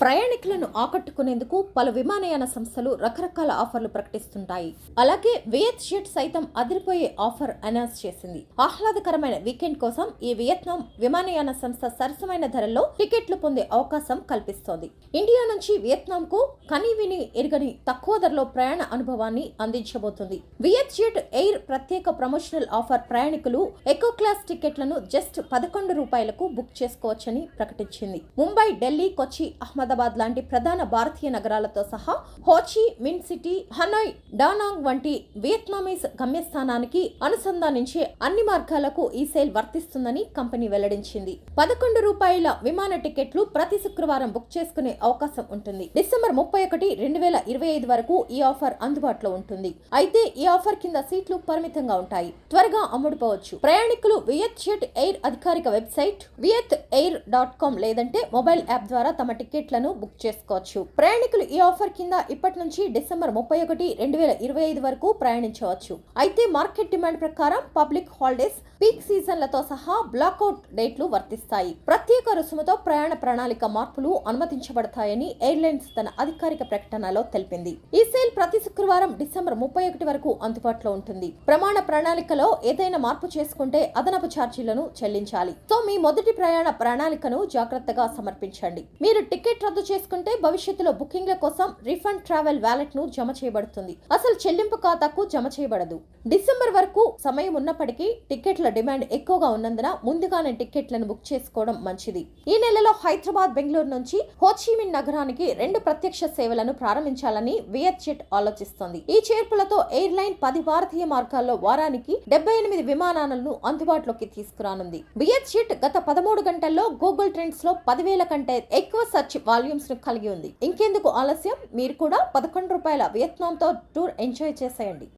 ప్రయాణికులను ఆకట్టుకునేందుకు పలు విమానయాన సంస్థలు రకరకాల ఆఫర్లు ప్రకటిస్తుంటాయి. అలాగే వియత్ జెట్ సైతం అదిరిపోయే ఆఫర్ అనౌన్స్ చేసింది. ఆహ్లాదకరమైన వీకెండ్ కోసం ఈ వియత్నాం విమానయాన సంస్థ సరసమైన ధరల్లో టికెట్లు పొందే అవకాశం కల్పిస్తోంది. ఇండియా నుంచి వియత్నాం కు కని విని ఎరుగని తక్కువ ధరలో ప్రయాణ అనుభవాన్ని అందించబోతుంది. వియత్ జెట్ ఎయిర్ ప్రత్యేక ప్రమోషనల్ ఆఫర్ ప్రయాణికులు ఎకో క్లాస్ టికెట్లను జస్ట్ పదకొండు రూపాయలకు బుక్ చేసుకోవచ్చని ప్రకటించింది. ముంబై ఢిల్లీ కొచ్చి అహ్మద్ అహ్మదాబాద్ లాంటి ప్రధాన భారతీయ నగరాలతో సహా హోచి మిన్ సిటీ హనోయ్ డానాంగ్ వంటి వియత్నామీస్ గమ్యస్థానానికి అనుసంధానించే అన్ని మార్గాలకు ఈ సేల్ వర్తిస్తుందని కంపెనీ వెల్లడించింది. పదకొండు రూపాయల విమాన టికెట్లు ప్రతి శుక్రవారం బుక్ చేసుకునే అవకాశం ఉంటుంది. డిసెంబర్ ముప్పై ఒకటి రెండు వేల ఇరవై ఐదు వరకు ఈ ఆఫర్ అందుబాటులో ఉంటుంది. అయితే ఈ ఆఫర్ కింద సీట్లు పరిమితంగా ఉంటాయి. త్వరగా అమ్ముడుపోవచ్చు. ప్రయాణికులు వియత్ జెట్ ఎయిర్ అధికారిక website Viet Air dot com లేదంటే మొబైల్ యాప్ ద్వారా తమ టికెట్లను బుక్ చేసుకోవచ్చు. ప్రయాణికులు ఈ ఆఫర్ కింద ఇప్పటి నుంచి డిసెంబర్ ముప్పై ఒకటి రెండు వేల ఇరవై ఐదు వరకు ప్రయాణించవచ్చు. అయితే మార్కెట్ డిమాండ్ ప్రకారం పబ్లిక్ హాలిడేస్ పీక్ సీజన్లతో సహా బ్లాక్అవుట్ డేట్లు వర్తిస్తాయి. ప్రత్యేక రుసుముతో ప్రయాణ ప్రణాళిక మార్పులు అనుమతించబడతాయని ఎయిర్లైన్స్ తన అధికారిక ప్రకటనలో తెలిపింది. ఈ సేల్ ప్రతి శుక్రవారం డిసెంబర్ ముప్పై ఒకటి వరకు అందుబాటులో ఉంటుంది. ప్రమాణ ప్రణాళికలో ఏదైనా మార్పు చేసుకుంటే అదనపు ఛార్జీలను చెల్లించాలి. సో మీ మొదటి ప్రయాణ ప్రణాళికను జాగ్రత్తగా సమర్పించండి. మీరు టికెట్ రద్దు చేసుకుంటే భవిష్యత్తులో బుకింగ్ల కోసం రిఫండ్ ట్రావెల్ వ్యాలెట్ను జమ చేయబడుతుంది. అసలు చెల్లింపు ఖాతాకు జమ చేయబడదు. డిసెంబర్ వరకు సమయం ఉన్నప్పటికీ టికెట్ల డిమాండ్ ఎక్కువగా ఉన్నందున ముందుగానే టికెట్లను బుక్ చేసుకోవడం మంచిది. ఈ నెలలో హైదరాబాద్ బెంగళూరు నుంచి హోచిమిన్ నగరానికి రెండు ప్రత్యక్ష సేవలను ప్రారంభించాలని వియత్జెట్ ఆలోచిస్తోంది. ఈ చేర్పులతో ఎయిర్లైన్ పది భారతీయ మార్గాల్లో వారానికి డెబ్బై ఎనిమిది విమానాలను అందుబాటులోకి తీసుకురానుంది. బియత్జెట్ గత పదమూడు గంటల్లో గూగుల్ ట్రెండ్స్లో పదివేల కంటే ఎక్కువ సెర్చ్ వాల్యూమ్స్ను కలిగి ఉంది. ఇంకెందుకు ఆలస్యం? మీరు కూడా పదకొండు రూపాయల వియత్నాంతో టూర్ ఎంజాయ్ చేసేయండి.